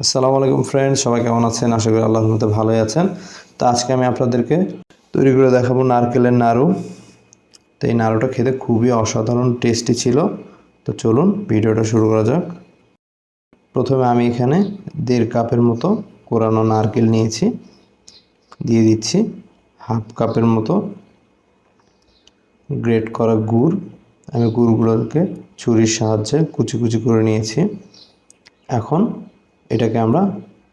আসসালামু আলাইকুম ফ্রেন্ড সবাই কেমন আছেন? আশা করি আল্লাহর মতো ভালোই আছেন। তো আজকে আমি আপনাদেরকে তৈরি করে দেখাবো নারকেলের নাড়ু। তো এই নাড়ুটা খেতে খুবই অসাধারণ টেস্টি ছিল। তো চলুন ভিডিওটা শুরু করা যাক। প্রথমে আমি এখানে দেড় কাপের মতো কোরানো নারকেল নিয়েছি। দিয়ে দিচ্ছি হাফ কাপের মতো গ্রেট করা গুড়। আমি গুড়গুলোকে ছুরির সাহায্যে কুচি কুচি করে নিয়েছি। এখন এটাকে আমরা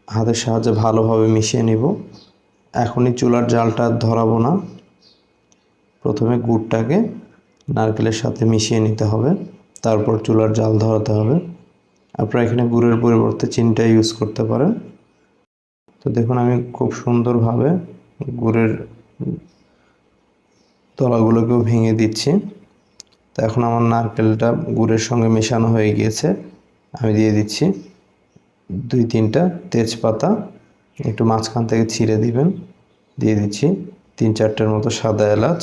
হাতের সাহায্যে ভালোভাবে মিশিয়ে নেব। এখনই চুলার জালটা ধরাবো না। প্রথমে গুড়টাকে নারকেলের সাথে মিশিয়ে নিতে হবে। তারপর চুলার জাল ধরাতে হবে। আপনারা এখানে গুড়ের পরিবর্তে চিনিটা ইউজ করতে পারেন। তো দেখুন, আমি খুব সুন্দরভাবে গুড়ের তলাগুলোকেও ভেঙে দিচ্ছি। তো এখন আমার নারকেলটা গুড়ের সঙ্গে মেশানো হয়ে গিয়েছে। আমি দিয়ে দিচ্ছি। দুই তিনটা তেজপাতা একটু মাঝখান থেকে ছিঁড়ে দিবেন। দিয়ে দিচ্ছি তিন চারটের মতো সাদা এলাচ।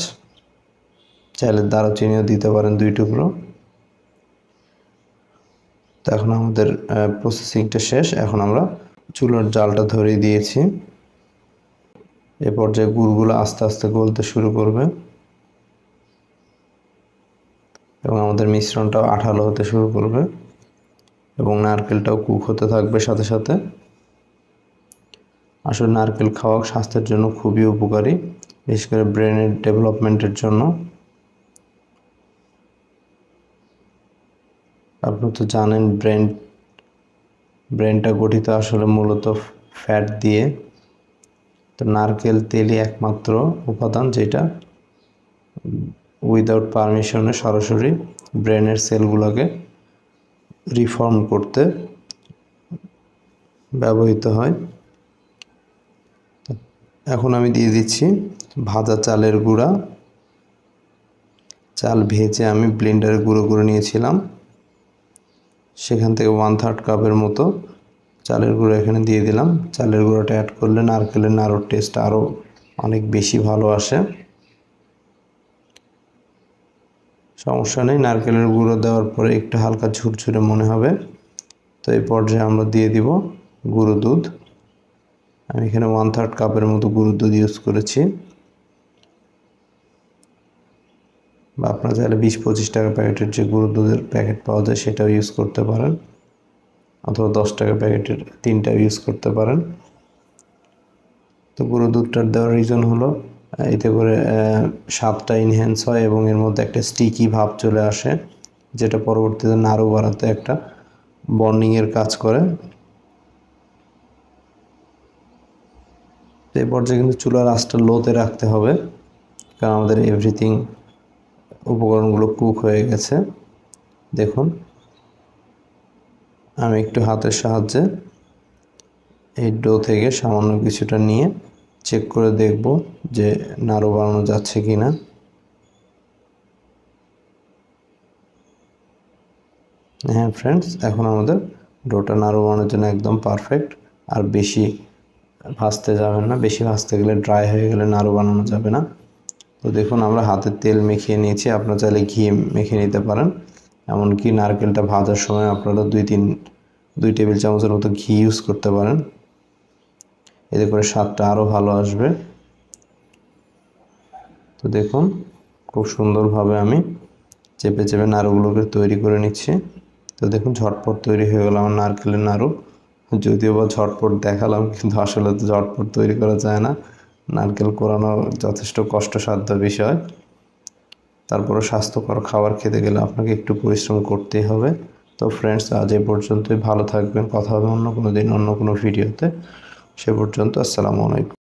চাইলে দারুচিনিও দিতে পারেন দুই টুকরো। তো এখন আমাদের প্রসেসিংটা শেষ। এখন আমরা চুলার জালটা ধরিয়ে দিয়েছি। এ পর্যায়ে গুড়গুলো আস্তে আস্তে গলতে শুরু করবে। এবং আমাদের মিশ্রণটাও আঠালো হতে শুরু করবে। এবং নারকেলটাও কুক হতে থাকবে সাথে সাথে। আসলে নারকেল খাওয়া স্বাস্থ্যের জন্য খুবই উপকারী, বিশেষ করে ব্রেনের ডেভেলপমেন্টের জন্য। আপনি তো জানেন ব্রেন, ব্রেনটা গঠিত আসলে মূলত ফ্যাট দিয়ে। তো নারকেল তেলই একমাত্র উপাদান যেটা উইদাউট পারমিশনে সরাসরি ব্রেনের সেলগুলোকে রিফর্ম করতে ব্যবহৃত হয়। এখন আমি দিয়ে দিচ্ছি ভাজা চালের গুঁড়া। চাল ভেজে আমি ব্লেন্ডারে গুঁড়ো করে নিয়েছিলাম। সেখান থেকে ওয়ান থার্ড কাপের মতো চালের গুঁড়ো এখানে দিয়ে দিলাম। চালের গুঁড়োটা অ্যাড করলে নারকেলের নাড়ুর টেস্ট আরও অনেক বেশি ভালো আসে। সমস্যা নেই। নারকেলের গুঁড়ো দেওয়ার পরে একটু হালকা ঝুরঝুরে মনে হবে। তো এই পর্যায়ে আমরা দিয়ে দিব গুঁড়ো দুধ। আমি এখানে ওয়ান থার্ড কাপের মতো গুঁড়ো দুধ ইউজ করেছি। বা আপনারা চাইলে বিশ পঁচিশ টাকা প্যাকেটের যে গুঁড়ো দুধের প্যাকেট পাওয়া যায় সেটাও ইউজ করতে পারেন। অথবা দশ টাকা প্যাকেটের তিনটাও ইউজ করতে পারেন। তো গুঁড়ো দুধটার দেওয়ার রিজন হলো এতে করে স্বাদটা ইনহ্যান্স হয় এবং এর মধ্যে একটা স্টিকি ভাব চলে আসে, যেটা পরবর্তীতে নাড়ু বাড়াতে একটা বর্নিংয়ের কাজ করে। এই পর্যায়ে কিন্তু চুলার আঁচটা লোতে রাখতে হবে, কারণ আমাদের এভরিথিং উপকরণগুলো কুক হয়ে গেছে। দেখুন, আমি একটু হাতের সাহায্যে এই ডো থেকে সামান্য কিছুটা নিয়ে চেক করে দেখব যে নাড়ু বানানো যাচ্ছে কি না হ্যাঁ ফ্রেন্ডস এখন আমাদের ডোটা নাড়ু বানানোর জন্য একদম পারফেক্ট আর বেশি ভাজতে যাবেন না, বেশি ভাজতে গেলে ড্রাই হয়ে গেলে নাড়ু বানানো যাবে না। তো দেখুন, আমরা হাতের তেল মেখিয়ে নিয়েছি, আপনারা চাইলে ঘি মেখে নিতে পারেন। এমনকি নারকেলটা ভাজার সময় আপনারা দুই তিন দুই টেবিল চামচের মতো ঘি ইউজ করতে পারেন। এতে করে স্বাদটা আরও ভালো আসবে। তো দেখুন, খুব সুন্দরভাবে আমি চেপে চেপে নাড়ুগুলোকে তৈরি করে নিচ্ছি। তো দেখুন, ঝটপট তৈরি হয়ে গেল আমার নারকেলের নাড়ু। যদিও বা ঝটপট দেখালাম, কিন্তু আসলে তো ঝটপট তৈরি করা যায় না। নারকেল কোরানো যথেষ্ট কষ্টসাধ্য বিষয়। তারপরে স্বাস্থ্যকর খাবার খেতে গেলে আপনাকে একটু পরিশ্রম করতেই হবে। তো ফ্রেন্ডস আজ এই পর্যন্তই। ভালো থাকবেন। কথা হবে অন্য কোনো দিন, অন্য কোনো ভিডিওতে সে পর্যন্ত আসসালামু আলাইকুম।